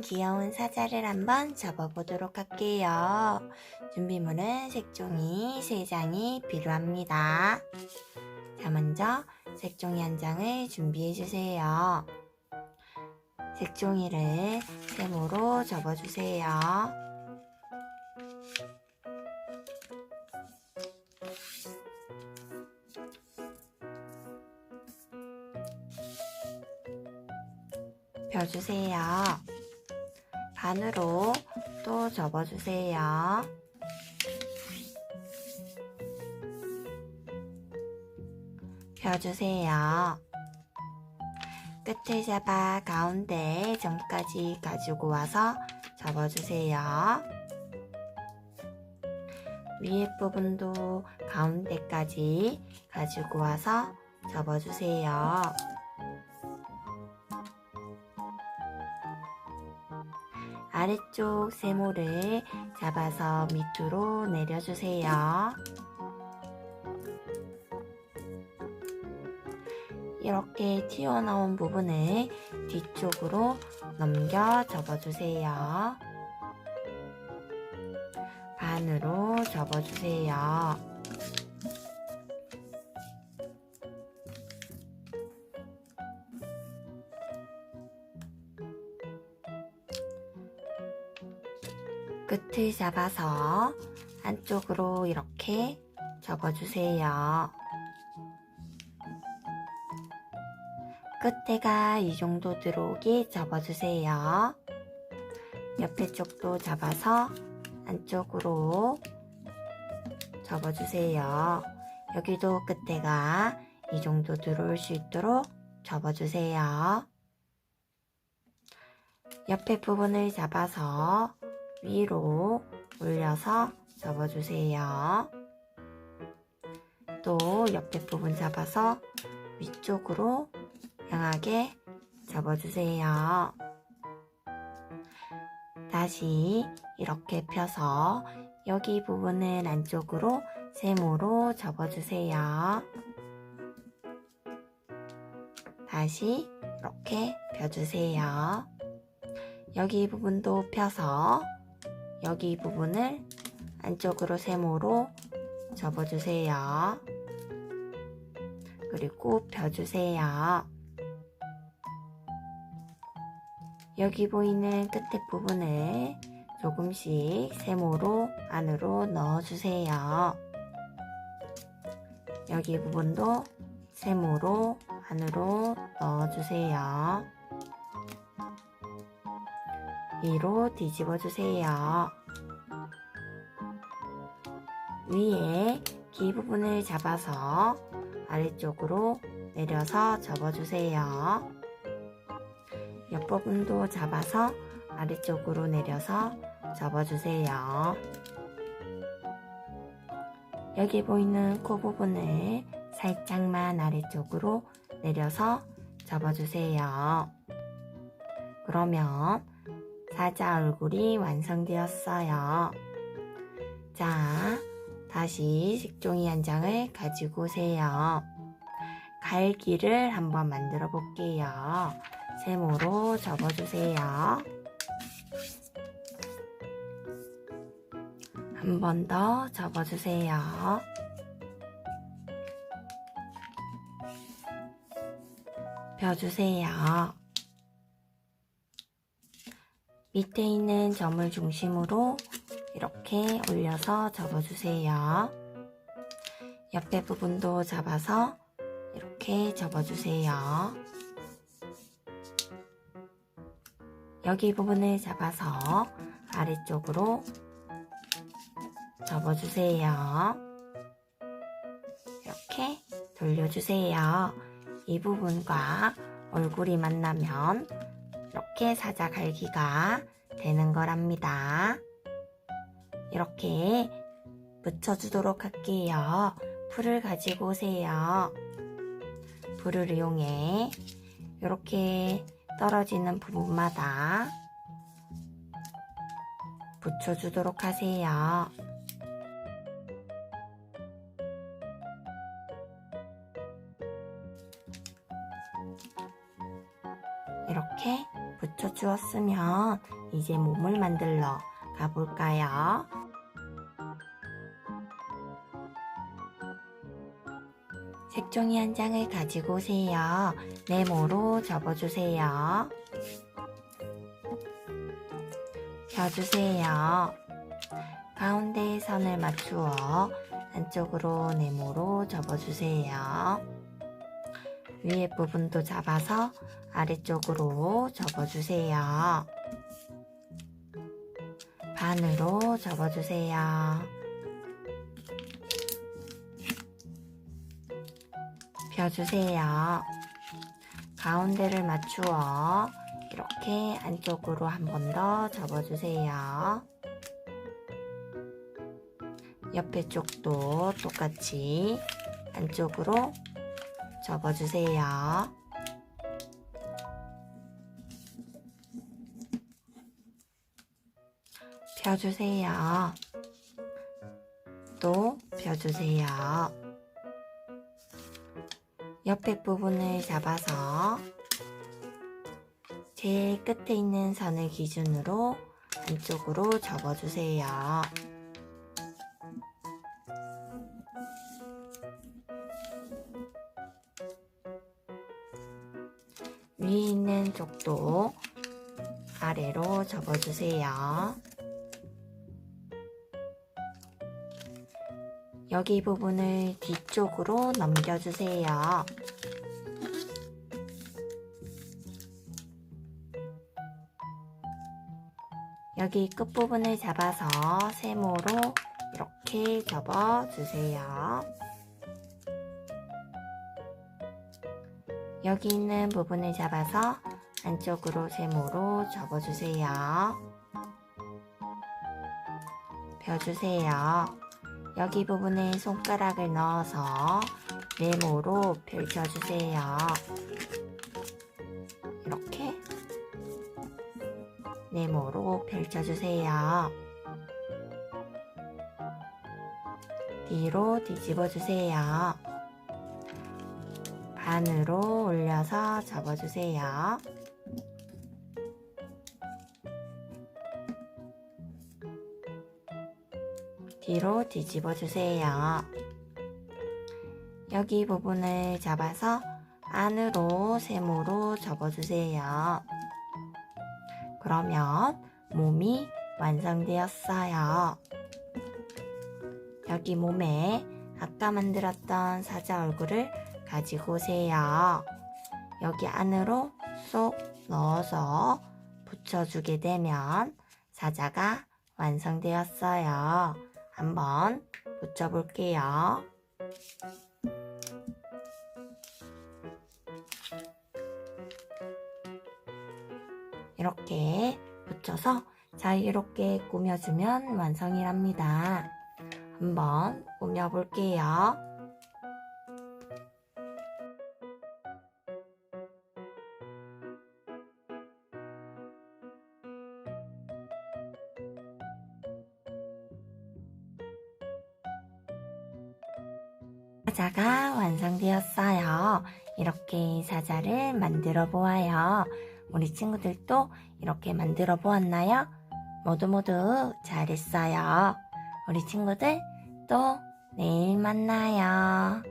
귀여운 사자를 한번 접어보도록 할게요. 준비물은 색종이 3장이 필요합니다. 자, 먼저 색종이 한 장을 준비해 주세요. 색종이를 세모로 접어주세요. 펴주세요. 반으로 또 접어주세요. 펴주세요. 끝을 잡아 가운데 점까지 가지고 와서 접어주세요. 위에 부분도 가운데까지 가지고 와서 접어주세요. 아래쪽 세모를 잡아서 밑으로 내려주세요. 이렇게 튀어나온 부분을 뒤쪽으로 넘겨 접어주세요. 반으로 접어주세요. 끝을 잡아서 안쪽으로 이렇게 접어주세요. 끝에가 이 정도 들어오게 접어주세요. 옆에 쪽도 잡아서 안쪽으로 접어주세요. 여기도 끝에가 이 정도 들어올 수 있도록 접어주세요. 옆에 부분을 잡아서 위로 올려서 접어주세요. 또 옆에 부분 잡아서 위쪽으로 향하게 접어주세요. 다시 이렇게 펴서 여기 부분을 안쪽으로 세모로 접어주세요. 다시 이렇게 펴주세요. 여기 부분도 펴서 여기 부분을 안쪽으로 세모로 접어주세요. 그리고 펴주세요. 여기 보이는 끝에 부분을 조금씩 세모로 안으로 넣어주세요. 여기 부분도 세모로 안으로 넣어주세요. 위로 뒤집어 주세요. 위에 기 부분을 잡아서 아래쪽으로 내려서 접어주세요. 옆 부분도 잡아서 아래쪽으로 내려서 접어주세요. 여기 보이는 코 부분을 살짝만 아래쪽으로 내려서 접어주세요. 그러면 사자 얼굴이 완성되었어요. 자, 다시 색종이 한 장을 가지고 오세요. 갈기를 한번 만들어 볼게요. 세모로 접어주세요. 한 번 더 접어주세요. 펴주세요. 밑에 있는 점을 중심으로 이렇게 올려서 접어주세요. 옆에 부분도 잡아서 이렇게 접어주세요. 여기 부분을 잡아서 아래쪽으로 접어주세요. 이렇게 돌려주세요. 이 부분과 얼굴이 만나면 이렇게 사자 갈기가 되는 거랍니다. 이렇게 붙여주도록 할게요. 풀을 가지고 오세요. 풀을 이용해 이렇게 떨어지는 부분마다 붙여주도록 하세요. 주었으면 이제 몸을 만들러 가볼까요? 색종이 한 장을 가지고 오세요. 네모로 접어주세요. 펴주세요. 가운데 선을 맞추어 안쪽으로 네모로 접어주세요. 위에 부분도 잡아서 아래쪽으로 접어주세요. 반으로 접어주세요. 펴주세요. 가운데를 맞추어 이렇게 안쪽으로 한 번 더 접어주세요. 옆에 쪽도 똑같이 안쪽으로 접어주세요. 펴주세요. 또 펴주세요. 옆에 부분을 잡아서 제일 끝에 있는 선을 기준으로 안쪽으로 접어주세요. 쪽도 아래로 접어주세요. 여기 부분을 뒤쪽으로 넘겨주세요. 여기 끝부분을 잡아서 세모로 이렇게 접어주세요. 여기 있는 부분을 잡아서 안쪽으로 세모로 접어주세요. 펴주세요. 여기 부분에 손가락을 넣어서 네모로 펼쳐주세요. 이렇게 네모로 펼쳐주세요. 뒤로 뒤집어주세요. 반으로 올려서 접어주세요. 뒤로 뒤집어 주세요. 여기 부분을 잡아서 안으로 세모로 접어주세요. 그러면 몸이 완성되었어요. 여기 몸에 아까 만들었던 사자 얼굴을 가지고 오세요. 여기 안으로 쏙 넣어서 붙여주게 되면 사자가 완성되었어요. 한번 붙여볼게요. 이렇게 붙여서 자유롭게 꾸며주면 완성이랍니다. 한번 꾸며볼게요. 사자가 완성되었어요. 이렇게 사자를 만들어 보아요. 우리 친구들도 이렇게 만들어 보았나요? 모두 모두 잘했어요. 우리 친구들 또 내일 만나요.